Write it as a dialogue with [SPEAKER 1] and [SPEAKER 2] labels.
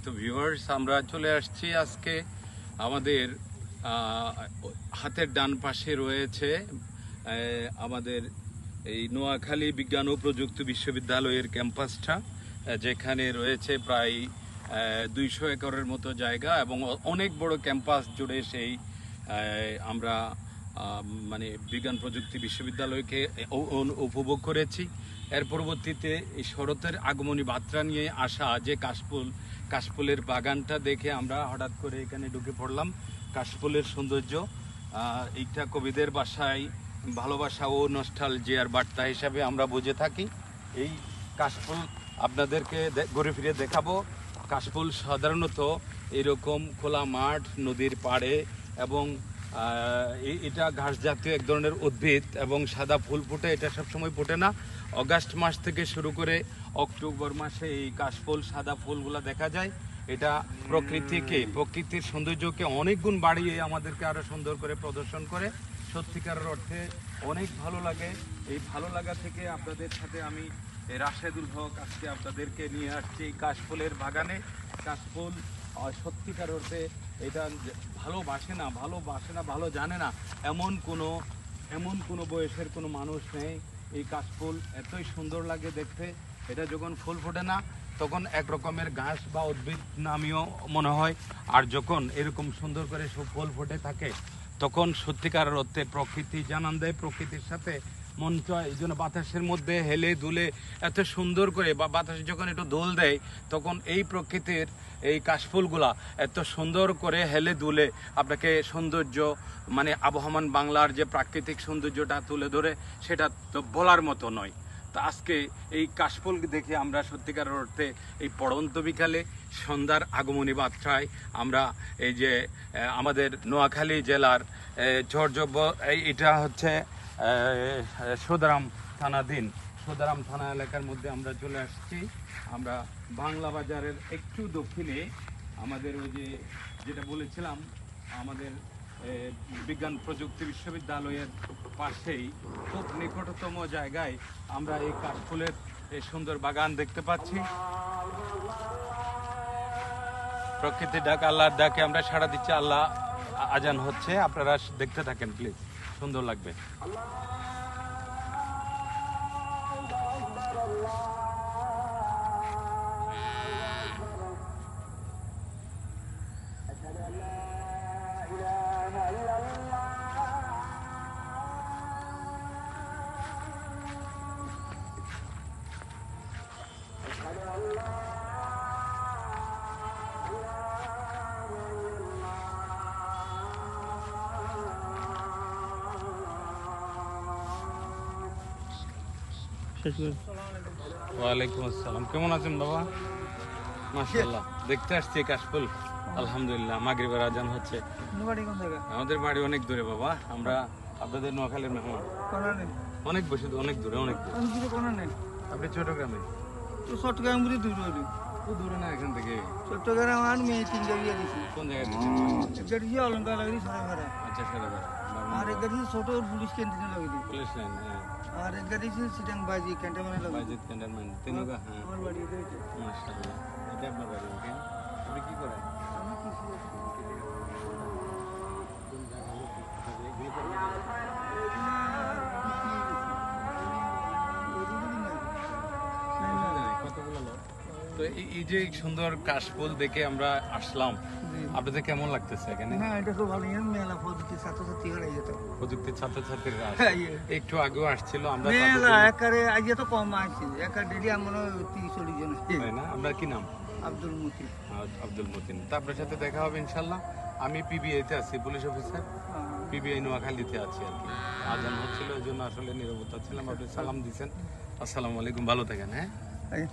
[SPEAKER 1] সম্মানিত ভিউয়ার্স আমরা চলে আসছি আজকে আমাদের হাতের ডান পাশে রয়েছে আমাদের এই নোয়াখালী বিজ্ঞান ও প্রযুক্তি বিশ্ববিদ্যালয়ের ক্যাম্পাসটা যেখানে রয়েছে প্রায় দুইশো একরের মতো জায়গা এবং অনেক বড় ক্যাম্পাস জুড়ে সেই আমরা মানে বিজ্ঞান প্রযুক্তি বিশ্ববিদ্যালয়কে উপভোগ করেছি। এর পরবর্তীতে এই শরতের আগমনী বার্তা নিয়ে আসা যে কাশফুল কাশফুলের বাগানটা দেখে আমরা হঠাৎ করে এখানে ঢুকে পড়লাম। কাশফুলের সৌন্দর্য এইটা কবিদের বাসায় ভালোবাসা ও নষ্টাল জিয়ার বার্তা হিসাবে আমরা বুঝে থাকি। এই কাশফুল আপনাদেরকে ঘুরে ফিরে দেখাবো। কাশফুল সাধারণত এরকম খোলা মাঠ, নদীর পাড়ে এবং এটা ঘাস জাতীয় এক ধরনের উদ্ভিদ এবং সাদা ফুল ফোটে এটা সবসময় ফোটে না। অগাস্ট মাস থেকে শুরু করে অক্টোবর মাসে এই কাশফুল সাদা ফুলগুলো দেখা যায়। এটা প্রকৃতিকে প্রকৃতির সৌন্দর্যকে অনেক গুণ বাড়িয়ে আমাদেরকে আরও সুন্দর করে প্রদর্শন করে। সত্যিকারের অর্থে অনেক ভালো লাগে। এই ভালো লাগা থেকে আপনাদের সাথে আমি রাশেদুল হক আজকে আপনাদেরকে নিয়ে আসছি কাশফুলের বাগানে। কাশফুল সত্যিকার অর্থে এটা ভালোবাসে না ভালোবাসে না, ভালো জানে না, এমন কোনো এমন কোনো বয়সের কোনো মানুষ নেই। এই কাশফুল এতই সুন্দর লাগে দেখতে, এটা যখন ফুল ফোটে না, তখন এক রকমের ঘাস বা উদ্ভিদ নামীয় মনে হয়। আর যখন এরকম সুন্দর করে সব ফুল ফুটে থাকে, তখন সত্যিকার অর্থে প্রকৃতি জানান দেয়, প্রকৃতির সাথে মন চায়, এই জন্য বাতাসের মধ্যে হেলে দুলে এত সুন্দর করে বা বাতাস যখন একটু দোল দেয়, তখন এই প্রকৃতির এই কাশফুলগুলা এত সুন্দর করে হেলে দুলে আপনাকে সৌন্দর্য মানে আবহমান বাংলার যে প্রাকৃতিক সৌন্দর্যটা তুলে ধরে, সেটা তো বলার মতো নয়। তা আজকে এই কাশফুল দেখে আমরা সত্যিকার অর্থে এই পড়ন্ত বিকালে সন্ধ্যার আগমনী বার্তায় আমরা এই যে আমাদের নোয়াখালী জেলার ঝড়জব্য এটা হচ্ছে সোদারাম থানাধীন সোদারাম থানা এলাকার মধ্যে আমরা চলে আসছি। আমরা বাংলা বাজারের একটু দক্ষিণে আমাদের ওই যে যেটা বলেছিলাম, আমাদের বিজ্ঞান প্রযুক্তি বিশ্ববিদ্যালয়ের পাশেই খুব নিকটতম জায়গায় আমরা এই কাশফুলের এই সুন্দর বাগান দেখতে পাচ্ছি। প্রকৃতির ডাক, আল্লাহর ডাকে আমরা সাড়া দিচ্ছি। আল্লাহ আজান হচ্ছে। আপনারা দেখতে থাকেন প্লিজ সুন্দর লাগবে।
[SPEAKER 2] শেষ করে
[SPEAKER 1] ওয়ালাইকুম আসসালাম। কেমন আছেন বাবা? মাশাআল্লাহ। দেখতে আসছি কাশফুল। আলহামদুলিল্লাহ। মাগরিবের আজান হচ্ছে।
[SPEAKER 2] বাড়ি কোন জায়গা
[SPEAKER 1] আমাদের বাড়ি অনেক দূরে বাবা। আমরা আপনাদের নোয়াখালীর মেহমান। অনেক বসে অনেক দূরে অনেক দূরে। আপনি চট্টগ্রামে?
[SPEAKER 2] চট্টগ্রাম বুঝি দূর
[SPEAKER 1] তো দূরে না এখান থেকে?
[SPEAKER 2] চট্টগ্রাম আর মেয়ে তিন জায়গায় দিছি
[SPEAKER 1] কোন জায়গায়
[SPEAKER 2] অলঙ্কার সারা
[SPEAKER 1] আচ্ছা
[SPEAKER 2] আর ছোট পুলিশ ক্যান্টিনে লাগি। দিই
[SPEAKER 1] পুলিশ লাইন হ্যাঁ।
[SPEAKER 2] আর একটা দিছি সিটাং বাজি ক্যান্টনমেন্টে লাগি দিই
[SPEAKER 1] বাজিত ক্যান্টনমেন্ট তিনুগা হ্যাঁ
[SPEAKER 2] আমার বাড়ি এটাই তো।
[SPEAKER 1] মাশাআল্লাহ এটা আপনার বাড়ি ওকে আপনি কি করেন
[SPEAKER 2] আমি
[SPEAKER 1] তো এই- যে সুন্দর কাশফুল দেখে আমরা আসলাম আপনাদের কেমন লাগতেছে এখানে?
[SPEAKER 2] না এটা তো ভালো ইয়ে মেলা যেত
[SPEAKER 1] প্রযুক্তির ছাত্রছাত্রীরা।
[SPEAKER 2] হ্যাঁ, ইয়ে।
[SPEAKER 1] একটু আগেও আসছিল আমরা
[SPEAKER 2] মেলা একারে আজ তো কম আছে একা ডেলি আমার তিরিশ চল্লিশ জন
[SPEAKER 1] তাই না? আপনার কি নাম?
[SPEAKER 2] আব্দুল মতি
[SPEAKER 1] আ- আব্দুল মতিন। তা আপনার সাথে দেখা হবে ইনশাল্লাহ। আমি পিবিআই তে আছি পুলিশ অফিসার। পিবিআই নোয়াখালীতে আছি আর কি। আজান হচ্ছিল ওই জন্য আসলে নিরবতা ছিলাম। আপনি সালাম দিয়েছেন আসসালামু আলাইকুম ভালো থাকেন হ্যাঁ?
[SPEAKER 2] হ্যাঁ